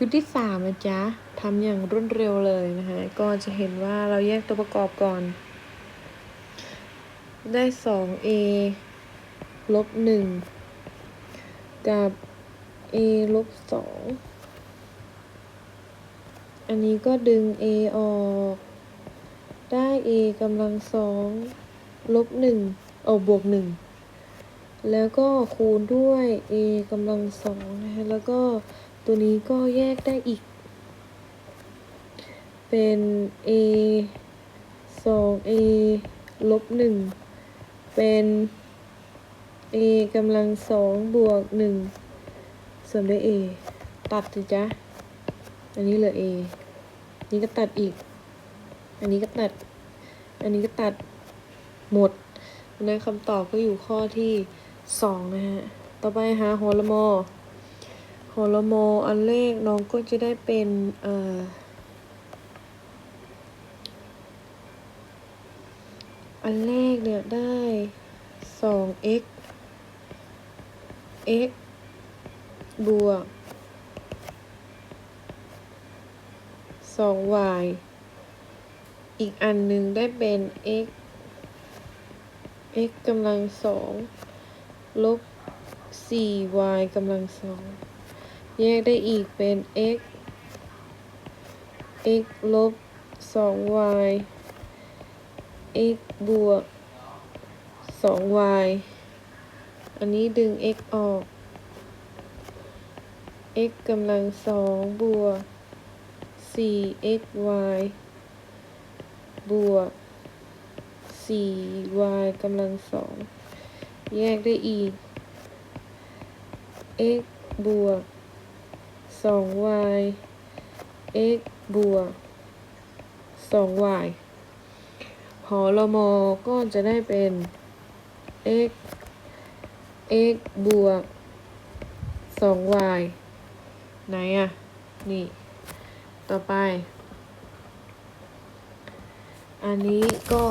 ชุดที่สามนะจ๊ะทำอย่างรวดเร็วเลยนะคะก็จะเห็นว่าเราแยกตัวประกอบก่อน ได้สอง a ลบหนึ่งกับ a ลบสองอันนี้ก็ดึง a ออก ได้ a กำลังสองลบหนึ่งเอาบวกหนึ่งแล้วก็คูณด้วย a กำลังสองนะคะแล้วก็ ตัวนี้ก็แยกได้อีก เป็น a สอง a ลบหนึ่งเป็น a กำลังสองบวกหนึ่งส่วนด้วย a ตัดสิจ๊ะ อันนี้เหลือ a นี่ก็ตัดอีก อันนี้ก็ตัด อันนี้ก็ตัดหมดนั้นคำตอบก็อยู่ข้อที่สองนะฮะ ต่อไปหาโหรมอ หรมอันเลขน้องก็จะได้เป็นเอ่ออันแรกเนี่ยได้สอง x x บวกสอง y อีกอันหนึ่งได้เป็น x x กำลังสองลบสี่ y กำลังสอง แยกได้อีกเป็น x x ลบสอง y x บวกสอง y อันนี้ดึง x ออก x กำลังสองบวกสี่ x y บวกสี่ y กำลังสองแยกได้อีก x บวก สอง y x บวกสอง y หอรมอก็จะได้เป็น x x บวกสอง y ไหนอะนี่ ต่อไป อันนี้ก็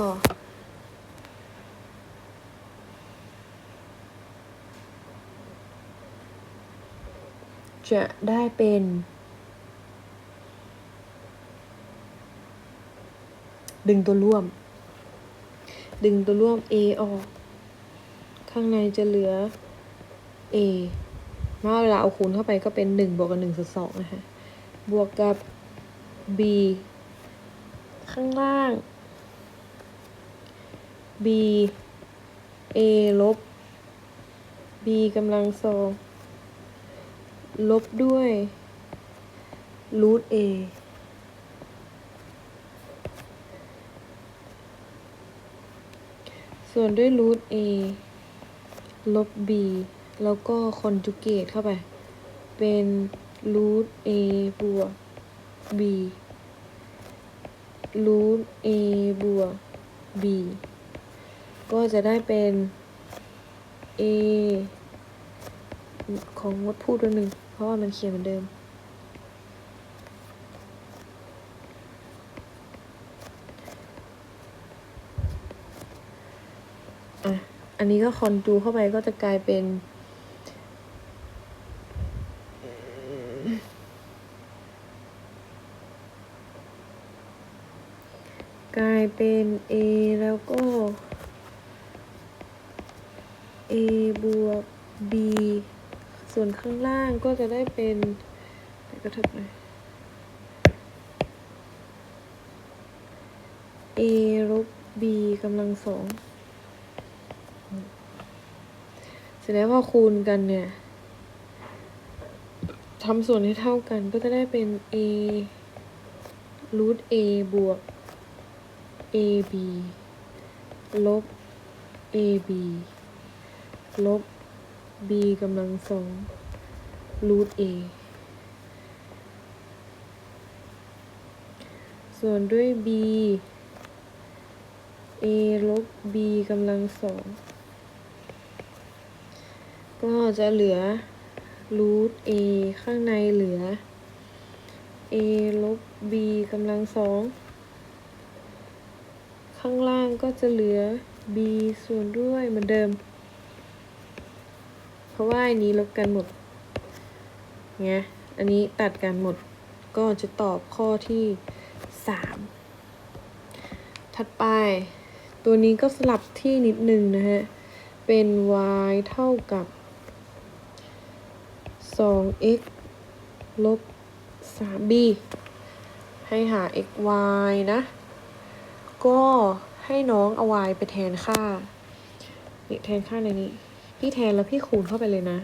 จะได้เป็น ดึงตัวร่วม ดึงตัวร่วม A ออก ข้างในจะเหลือ A เมื่อเวลาเอาคูณเข้าไปก็เป็นหนึ่งบวกกับหนึ่งส่วนสองนะคะ บวกกับ b ข้างล่าง b a ลบ b กำลังสอง ลบด้วยรูท a ส่วนด้วยรูท a ลบ b แล้วก็คอนจูเกตเข้าไป เป็นรูท a บวก b รูท a บวก b ก็จะได้เป็น a ของงดพูดตัวหนึ่ง เพราะว่ามันเขียนเหมือนเดิมอะอันนี้ก็คอนดูเข้าไปก็จะกลายเป็น กลายเป็น a แล้วก็ a บวก b ส่วน ข้างล่างก็จะได้เป็นกระทึบหน่อย a ลบ b กำลังสองเสร็จแล้วพอคูณกันเนี่ยทำส่วนให้เท่ากันก็จะได้เป็น a รูท a บวก ab ลบ ab ลบ b กำลังสอง รูท a ส่วนด้วย b a ลบ b กำลังสองก็จะเหลือรูท a ข้างในเหลือ a ลบ b กำลังสอง ข้างล่างก็จะเหลือ b ส่วนด้วยเหมือนเดิม เพราะว่าอันนี้ลบกันหมด ไงอันนี้ตัดกันหมดก็จะตอบข้อที่สามถัดไป ตัวนี้ก็สลับที่นิดนึงนะฮะ เป็น y เท่ากับ 2x ลบ 3b ให้หา x y นะ ก็ให้น้องเอา y ไปแทนค่า นี่แทนค่าในนี้ พี่แทนแล้วพี่คูณเข้าไปเลยนะ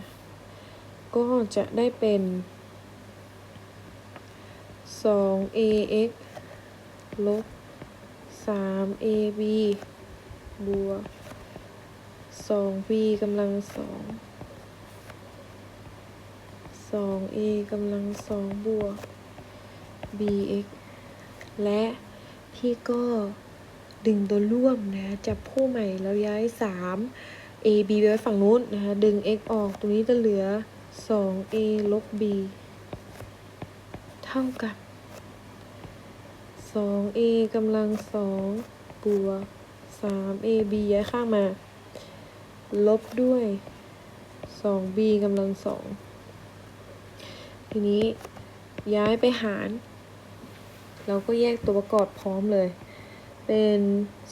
ก็จะได้เป็น 2ax ลบ 3ab บวก 2b กำลังสอง 2a กำลังสองบวก bx และพี่ก็ดึงตัวร่วมนะจับคู่ใหม่แล้วย้าย 3 a b ไปไว้ฝั่งนู้นนะคะดึง x ออก ตรงนี้จะเหลือ 2a ลบ b เท่ากับ 2a กำลังสองบวก 3ab ย้ายข้างมา ลบด้วย 2b กำลังสองทีนี้ย้ายไปหาร เราก็แยกตัวประกอบพร้อมเลย เป็น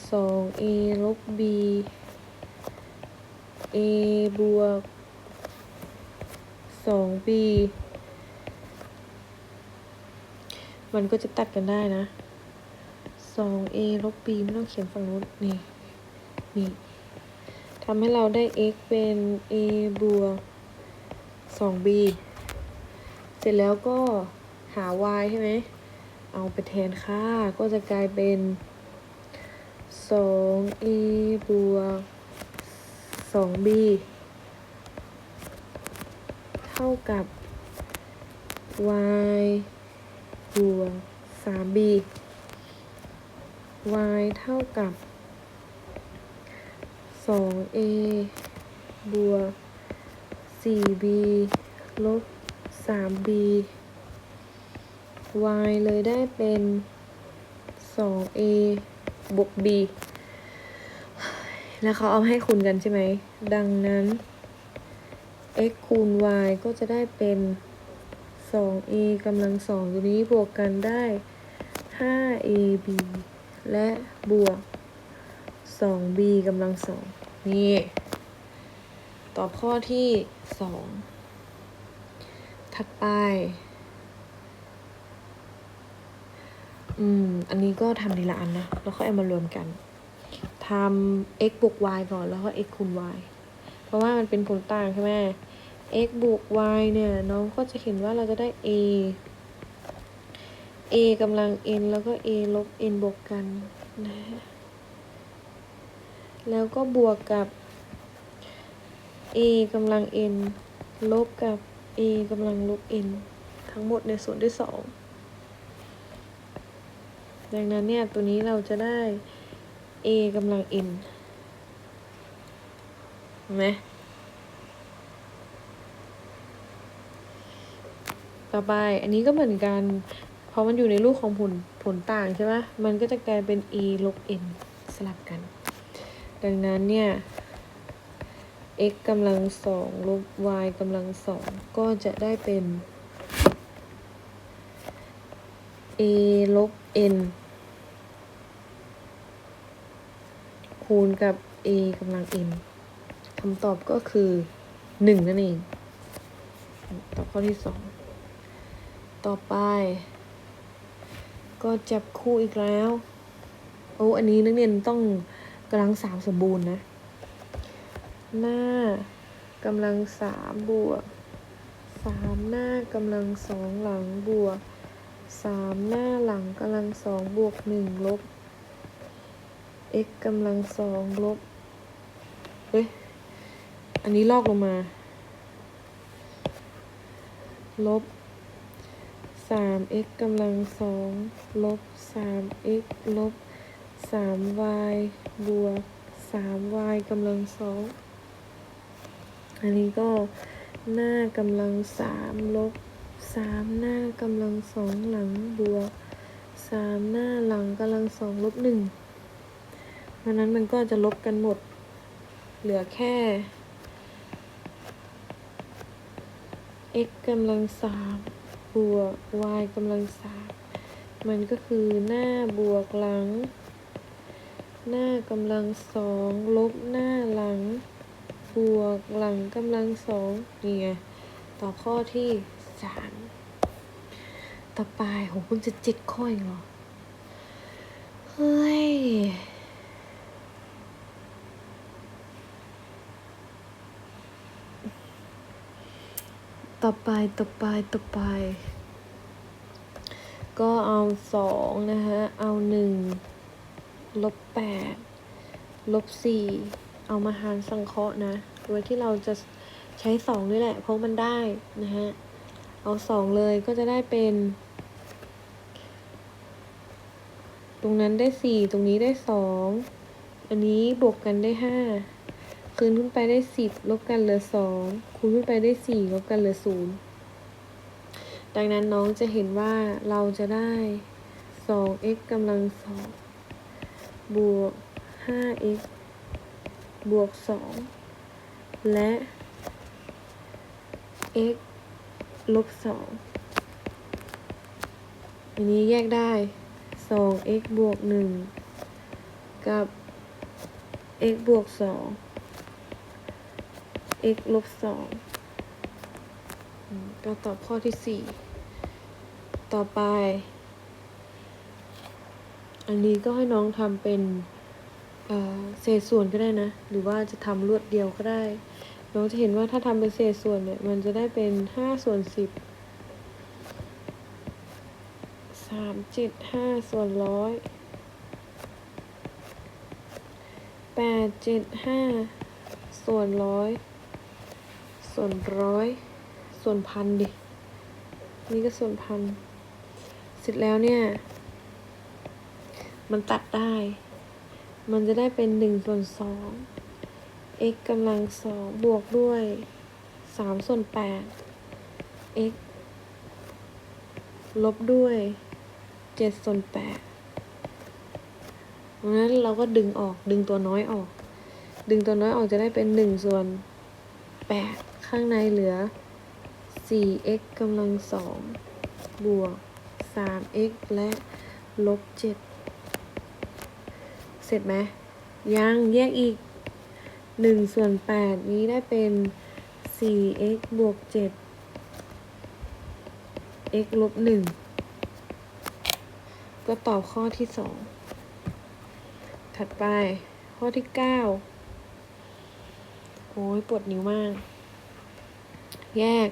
2a ลบ b a บวก 2b มันก็จะตัดกันได้นะ 2a ลบ b ไม่ต้องเขียนฝั่งนู้นนี่ นี่ทำให้เราได้ x เป็น a บวก 2b เสร็จแล้วก็หา y ใช่ไหม เอาไปแทนค่า ก็จะกลายเป็น 2a บวก 2b ท่ากับ y บวก 3b y เท่ากับ 2a บวก 4b ลบ 3b y เลยได้เป็น 2a บวก b แล้วเขาเอาให้คูณกันใช่ไหม ดังนั้น x คูณ y ก็จะได้เป็น 2a กำลังสองตัวนี้บวกกันได้ 5ab และบวก 2b กำลังสองนี่ ตอบข้อที่ 2 ถัดไป อืม อันนี้ก็ทำทีละอันนะ แล้วค่อยเอามารวมกัน ทำ x บวก y ก่อน แล้วก็ x คูณ y ราะว่ามันเป็นผลต่างใช่ไหม x บวก y เนี่ย น้องก็จะเห็นว่าเราจะได้ a a กำลัง n แล้วก็ a ลบ n บวกกันนะแล้วก็บวกกับ a กำลัง n ลบกับ a กำลังลบ n ทั้งหมดในส่วนที่สองดังนั้นเนี่ย ตัวนี้เราจะได้ a กำลัง n เห็นไหมต่อไปอันนี้ก็เหมือนกันเพราะมันอยู่ในรูปของผลผลต่างใช่ไหมมันก็จะกลายเป็น a ลบ n สลับกัน ดังนั้นเนี่ย x กำลังสองลบ y กำลังสองก็จะได้เป็น a ลบ n คูณกับ a กำลัง n คำตอบก็คือ1นั่นเอง ตอบข้อที่2ต่อไป ก็จับคู่อีกแล้ว โอ้ อันนี้นักเรียนต้องกำลังสามสมบูรณ์นะ หน้ากำลังสามบวกสามหน้ากำลังสองหลังบวกสามหน้าหลังกำลังสองบวกหนึ่งลบ x กำลังสองลบ อันนี้ลอกลงมา ลบสาม x กำลังสองลบสาม x ลบสาม y บวกสาม y กำลังสองอันนี้ก็หน้ากำลังสามลบสามหน้ากำลังสองหลังบวกสามหน้าหลังกำลังสองลบหนึ่งเพราะนั้นมันก็จะลบกันหมด เหลือแค่ x กำลังสามบวก y กำลังสามมันก็คือหน้าบวกหลัง หน้ากำลังสองลบหน้าหลัง บวกหลังกำลังสองนี่ไงต่อข้อที่สามต่อไปโหเพิ่งจะเจ็ดข้อเองเหรอ เฮ้ย ต่อไปต่อไปต่อไป ก็เอาสองนะฮะเอาหนึ่งลบแปดลบสี่เอามาหารสังเคราะห์นะโดยที่เราจะใช้สองนี่แหละ เพราะมันได้นะฮะ เอาสองเลยก็จะได้เป็น ตรงนั้นได้สี่ตรงนี้ได้สองอันนี้บวกกันได้ห้า คืนขึ้นไปได้สิบลบกันเหลือสองคูณขึ้นไปได้สี่ลบกันเหลือศูนย์ดังนั้นน้องจะเห็นว่าเราจะได้สอง x กำลังสองบวกห้า x บวกสองและ x ลบสองอันนี้แยกได้สอง x บวกหนึ่งกับ x บวกสอง x ลบสองอืมก็ตอบข้อที่สี่ต่อไป อันนี้ก็ให้น้องทำเป็นเเศษส่วนก็ได้นะ หรือว่าจะทำรวดเดียวก็ได้ น้องจะเห็นว่าถ้าทำเป็นเศษส่วนเนี่ย มันจะได้เป็นห้าส่วนสิบสามเจ็ดห้าส่วนร้อยแปดเจ็ดห้าส่วนร้อย ส่วนร้อยส่วนพันดิ นี่ก็ส่วนพัน เสร็จแล้วเนี่ย มันตัดได้ มันจะได้เป็นหนึ่งส่วนสอง x กำลังสองบวกด้วยสามส่วนแปด x ลบด้วยเจ็ดส่วนแปดเพราะนั้นเราก็ดึงออกดึงตัวน้อยออก ดึงตัวน้อยออกจะได้เป็นหนึ่งส่วนแปด ข้างในเหลือสี่ x กำลังสองบวกสาม x และลบเจ็ดเสร็จไหม ยังแยกอีกหนึ่งส่วนแปดนี้ได้เป็นสี่ x บวกเจ็ด x ลบหนึ่งก็ตอบข้อที่สองถัดไปข้อที่เก้าโอ้ยปวดนิ้วมาก แยก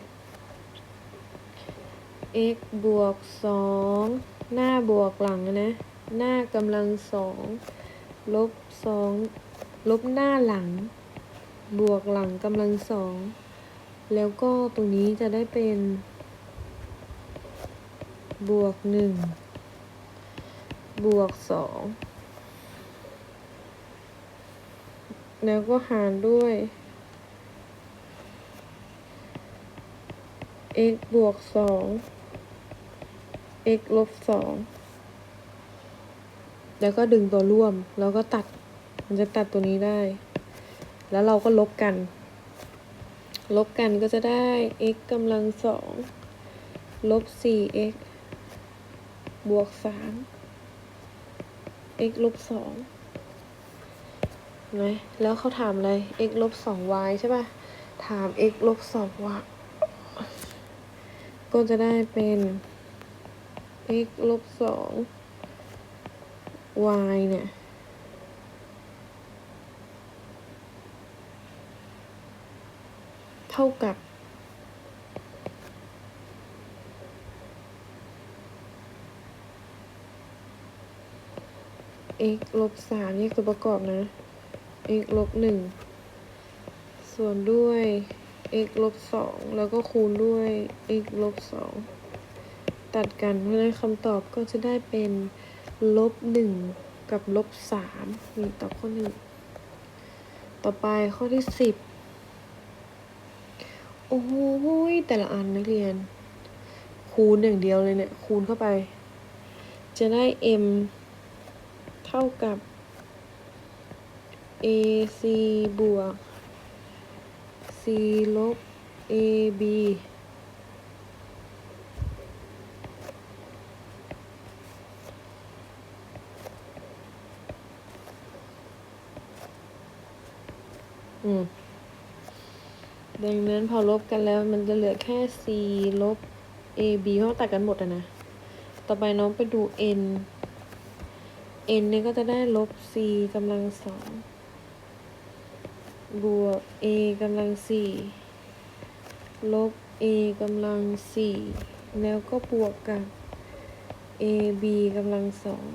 x บวกสองหน้าบวกหลังนะ หน้ากำลังสองลบสองลบหน้าหลัง บวกหลังกำลังสองแล้วก็ตรงนี้จะได้เป็น บวกหนึ่งบวกสองแล้วก็หารด้วย x บวกสอง x ลบสอง แล้วก็ดึงตัวร่วม แล้วก็ตัด มันจะตัดตัวนี้ได้ แล้วเราก็ลบกัน ลบกันก็จะได้ x กำลังสอง ลบสี่ x บวกสาม x ลบสองนไหมแล้วเขาถามอะไร x ลบสอง y ใช่ป่ะ ถาม x ลบสอง y ก็จะได้เป็น x ลบสอง y เนี่ย เท่ากับ x ลบสามแยกตัวประกอบนะ x ลบหนึ่ง ส่วนด้วย x ลบสองแล้วก็คูณด้วย x ลบสองตัดกันเพราะฉะนั้นคำตอบก็จะได้เป็นลบหนึ่งกับลบสามนี่ตอบข้อหนึ่งต่อไปข้อที่สิบโอ้โหแต่ละอันนักเรียน คูณอย่างเดียวเลยเนี่ยคูณเข้าไป จะได้ m เท่ากับ ac บวก ลบ AB อืม ดังนั้นพอลบกันแล้วมันจะเหลือแค่ c ลบ ab เพราะตัดกันหมดอะนะ ต่อไปน้องไปดู n n เนี่ยก็จะได้ลบ c กำลังสอง บวก a กำลังสี่ลบ a กำลังสี่แล้วก็บวกกับ a b กำลังสอง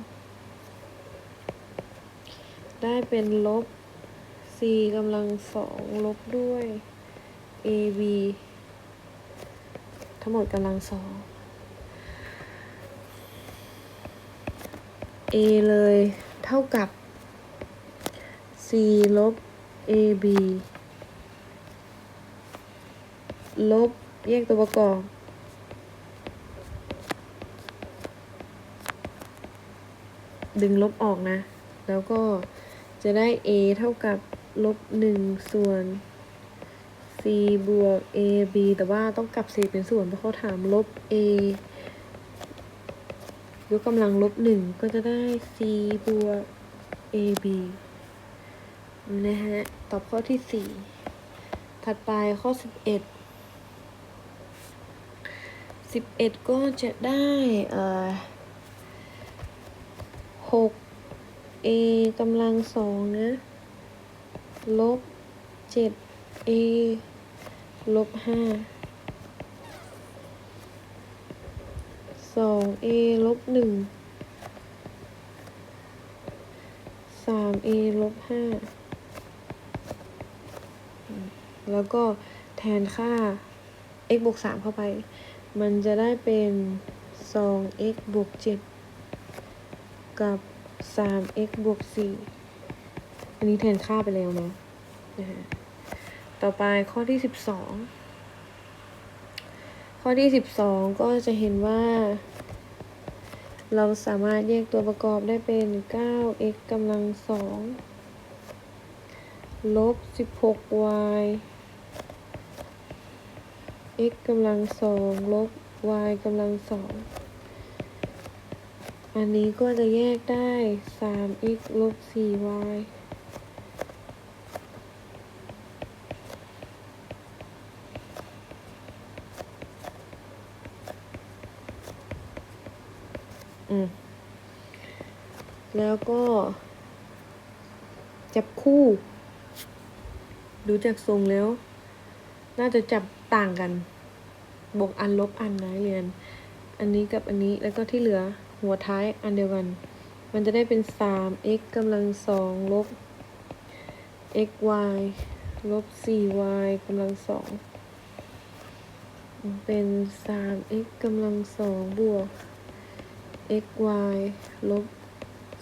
ได้เป็นลบ c กำลังสองลบด้วย a b ทั้งหมดกำลังสอง a เลยเท่ากับ c ลบ a b ลบ แยกตัวประกอบ ดึงลบออกนะ แล้วก็จะได้ a เท่ากับลบหนึ่งส่วน c บวก a b แต่ว่าต้องกลับ c เป็นส่วนเพราะเขาถามลบ a ยกกำลังลบหนึ่งก็จะได้ c บวก a b นะฮะ ตอบข้อที่สี่ถัดไปข้อสิบเอ็ดสิบเอ็ดก็จะได้เอ่อหก a กำลังสองนะลบเจ็ด a ลบห้าสอง a ลบหนึ่งสาม a ลบห้า แล้วก็แทนค่า x บวกสามเข้าไป มันจะได้เป็นสอง x บวกเจ็ดกับสาม x บวกสี่อันนี้แทนค่าไปแล้วนะนะฮะต่อไปข้อที่สิบสองข้อที่สิบสองก็จะเห็นว่า เราสามารถแยกตัวประกอบได้เป็น 9x กำลังสองลบ 16y x กำลังสองลบ y กำลังสอง อันนี้ก็จะแยกได้ 3x ลบ 4y อืมแล้วก็ จับคู่ ดูจากทรงแล้ว น่าจะจับ ต่างกัน บวกอันลบอันนะเรียน อันนี้กับอันนี้แล้วก็ที่เหลือหัวท้ายอันเดียวกัน มันจะได้เป็น 3x กำลังสองลบ xy ลบ 4y กำลังสองเป็น 3x กำลังสองบวก xy ลบ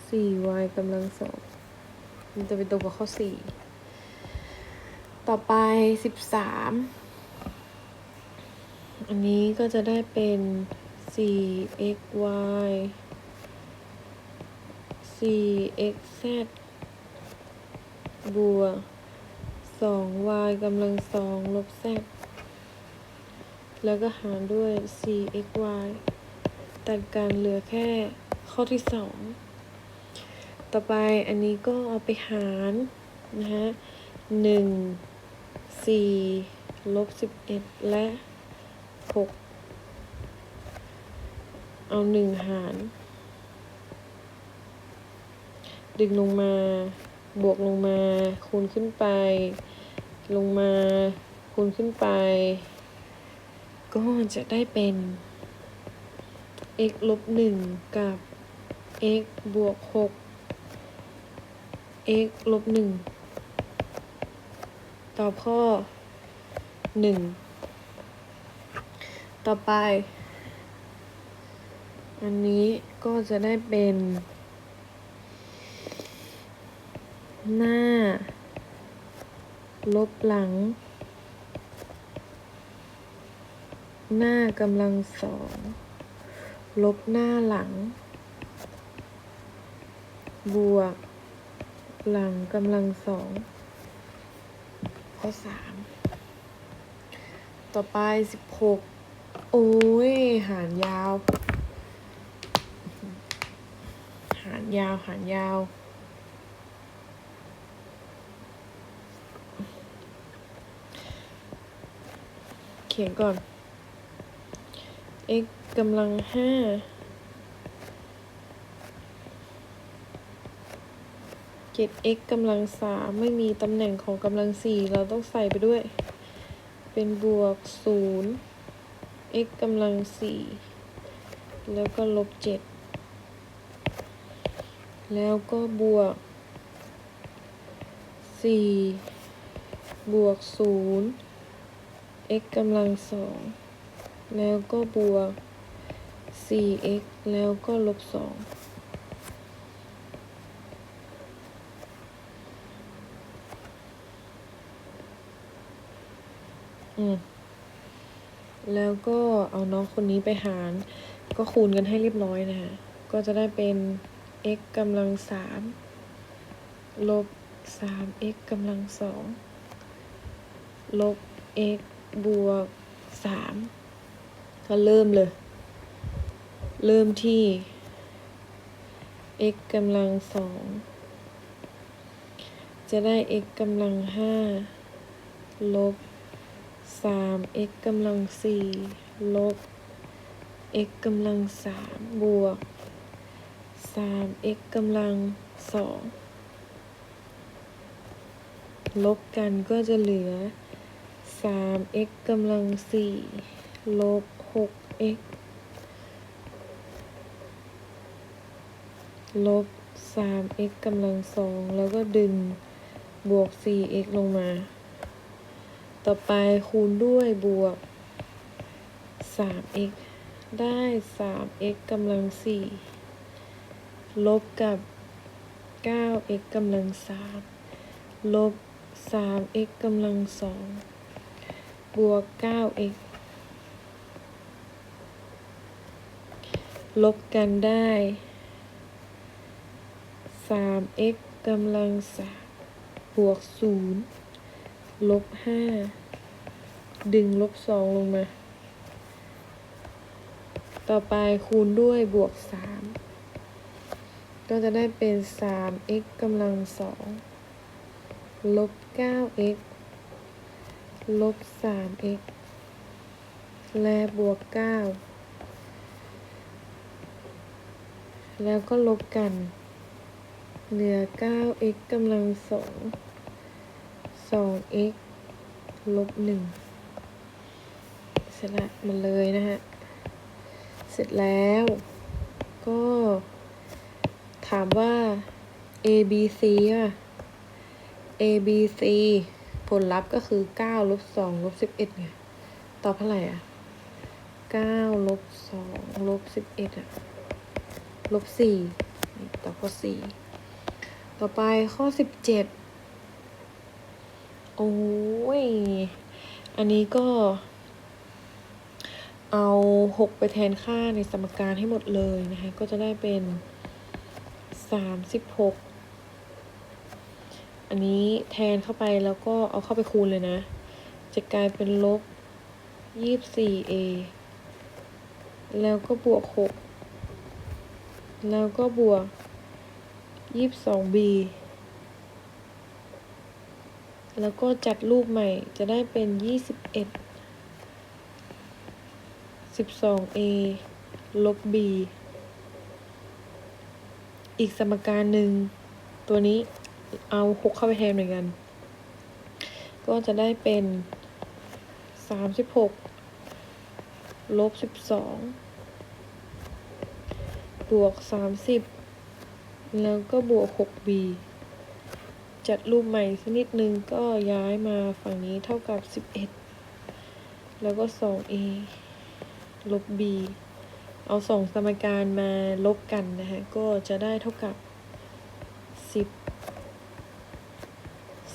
4y กำลังสองมันจะเป็นตัวกับข้อ 4 ต่อไป 13 อันนี้ก็จะได้เป็น 4xy 4xz บวก 2y กำลังสองลบ z แล้วก็หารด้วย 4xy ตัดกันเหลือแค่ข้อที่สอง ต่อไปอันนี้ก็เอาไปหาร นะฮะหนึ่งสี่ลบสิบเอ็ดและ หกเอาหนึ่งหาร ดึงลงมาบวกลงมาคูณขึ้นไป ลงมาคูณขึ้นไป ก็จะได้เป็น x ลบหนึ่งกับ x บวกหก x ลบหนึ่งตอบข้อหนึ่ง ต่อไป อันนี้ก็จะได้เป็น หน้า ลบหลัง หน้ากำลังสอง ลบหน้าหลัง บวก หลังกำลังสองข้อสามต่อไปสิบหก โอ้ย หารยาว หารยาว หารยาวขียนก่อน x กำลังห้า เจ็ด x กำลังสามไม่มีตำแหน่งของกำลังสี่เราต้องใส่ไปด้วย เป็นบวกศูนย์ x กำลังสี่แล้วก็ลบเจ็ดแล้วก็บวกสี่บวกศูนย์ x กำลังสองแล้วก็บวก 4x แล้วก็ลบสองอืม แล้วก็เอาน้องคนนี้ไปหาร ก็คูณกันให้เรียบร้อยนะฮะก็จะได้เป็น x กำลังสามลบสาม x กำลังสองลบ x บวกสามก็เริ่มเลย เริ่มที่ x กำลังสองจะได้ x กำลังห้าลบ สาม x กำลังสี่ลบ x กำลังสามบวกสาม x กำลังสองลบกันก็จะเหลือสาม x กำลังสี่ลบหก x ลบสาม x กำลังสองแล้วก็ดึงบวกสี่ x ลงมา ต่อไปคูณด้วยบวกสาม x ได้สาม x กำลังสี่ลบกับเก้า x กำลังสามลบสาม x กำลังสองบวกเก้า x ลบกันได้สาม x กำลังสามบวกศูนย์ ลบห้า ดึงลบสองลงมา ต่อไปคูณด้วยบวกสาม ก็จะได้เป็นสาม x กำลังสอง ลบเก้า x ลบสาม x และบวกเก้า แล้วก็ลบกัน เหลือ 9x กำลังสอง 2x ลบหนึ่งเสร็จละมันเลยนะฮะ เสร็จแล้ว ก็ ถามว่า a b c อะ a b c ผลลัพธ์ก็คือ9ลบ2ลบ11ไงตอบเท่าไหร่อะ9ลบ2ลบ11อะ ลบสี่ต่อข้อสี่ต่อไปข้อสิบเจ็ด โอ้ย อันนี้ก็ เอาหกไปแทนค่าในสมการให้หมดเลยนะคะ ก็จะได้เป็นสามสิบหกอันนี้แทนเข้าไปแล้วก็เอาเข้าไปคูณเลยนะ จะกลายเป็นลบยี่สิบสี่ a แล้วก็บวกหกแล้วก็บวกยี่สิบสอง b แล้วก็จัดรูปใหม่จะได้เป็นยี่สิบเอ็ดสิบสอง a ลบ b อีกสมการหนึ่ง ตัวนี้เอาหกเข้าไปแทนเหมือนกัน ก็จะได้เป็นสามสิบหกลบสิบสองบวกสามสิบแล้วก็บวกหก b จัดรูปใหม่สักนิดนึงก็ย้ายมาฝั่งนี้เท่ากับสิบเอ็ดแล้วก็สอง a ลบ b เอาสองสมการมาลบกันนะฮะก็จะได้เท่ากับสิบ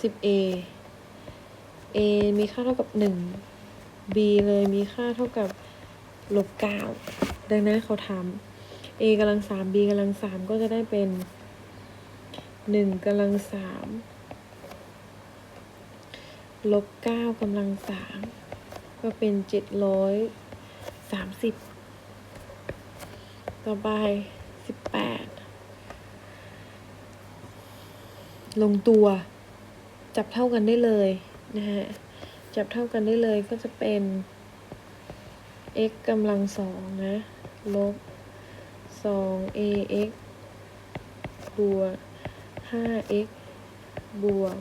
สิบ a a มีค่าเท่ากับหนึ่ง b เลยมีค่าเท่ากับลบเก้าดังนั้นเขาทำ a กำลังสาม b กำลังสามก็จะได้เป็น หนึ่งกำลังสามลบเก้ากำลังสามก็เป็นเจ็ดร้อยสามสิบต่อไปสิบแปดลงตัว จับเท่ากันได้เลยนะฮะ จับเท่ากันได้เลยก็จะเป็น x กำลังสองนะ ลบสอง ax บวก ห้า x บวก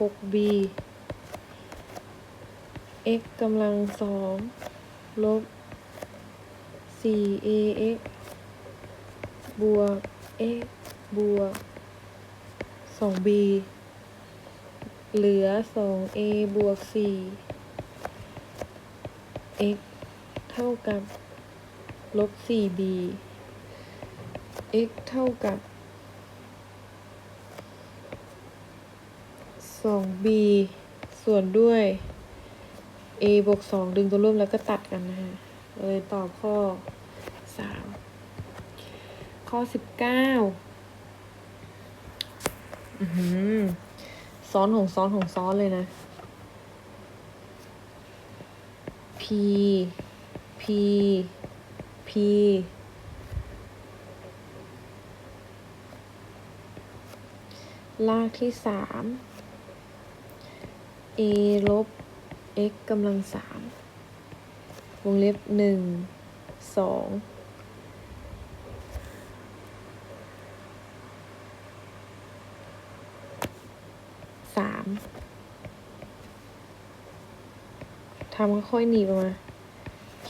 หก b x กำลังสองลบสี่ ax บวก x บวกสอง b เหลือสอง a บวกสี่ x เท่ากับ ลบสี่ b x เท่ากับ สอง b ส่วนด้วย a บวกสองดึงตัวร่วมแล้วก็ตัดกันนะฮะเลยตอบข้อสามข้อสิบเก้าอือหือซ้อนของซ้อนของซ้อนเลยนะ p p p ลากที่สาม a ลบ x กำลังสามวงเล็บหนึ่งสองสามทำค่อยๆหนีบออกมา p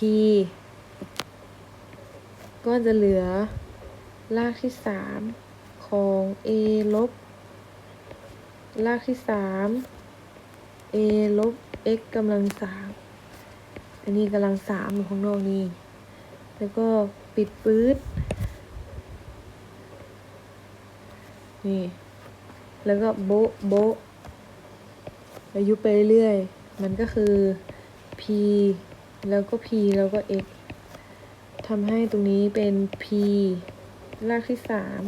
ก็จะเหลือ รากที่สามของ a ลบ รากที่สาม a ลบ x กำลังสามอันนี้กำลังสามอยู่ข้างนอกนี่แล้วก็ปิดปื๊ดนี่ แล้วก็โบะโบะแล้วยุไปเรื่อย มันก็คือ p แล้วก็ p แล้วก็ x ทำให้ตรงนี้เป็น p รากที่สาม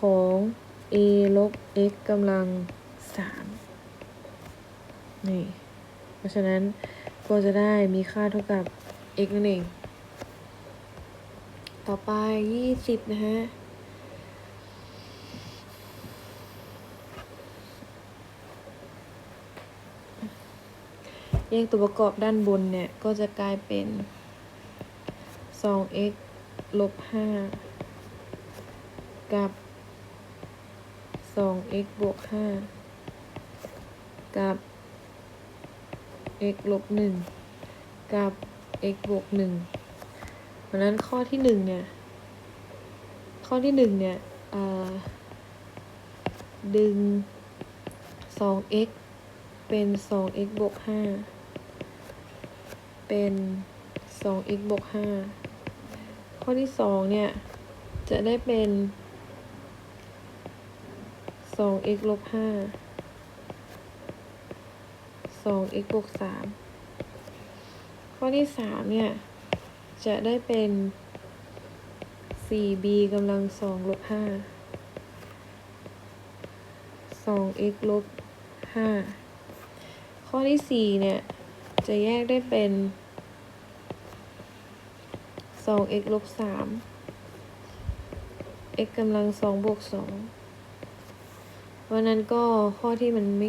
ของ a ลบ x กำลังสาม นี่ เพราะฉะนั้นก็จะได้มีค่าเท่ากับ x นั่นเอง ต่อไปยี่สิบนะฮะแยกตัวประกอบด้านบนเนี่ย ก็จะกลายเป็น 2x ลบ 5 กับ 2x บวก 5 กับ x ลบ1กับ x บวก1เพราะนั้นข้อที่1เนี่ย ข้อที่1เนี่ยดึง 2x เป็น 2x บวก 5 เป็น 2x บวก 5 ข้อที่ 2 เนี่ย จะได้เป็น 2x ลบ 5 2x บวก3ข้อที่ 3 เนี่ย จะได้เป็น 4b กำลัง2ลบ5 2x ลบ5ข้อที่ 4 เนี่ย จะแยกได้เป็น 2x ลบ3 x กำลัง2บวก2วันนั้นก็ข้อที่มันไม่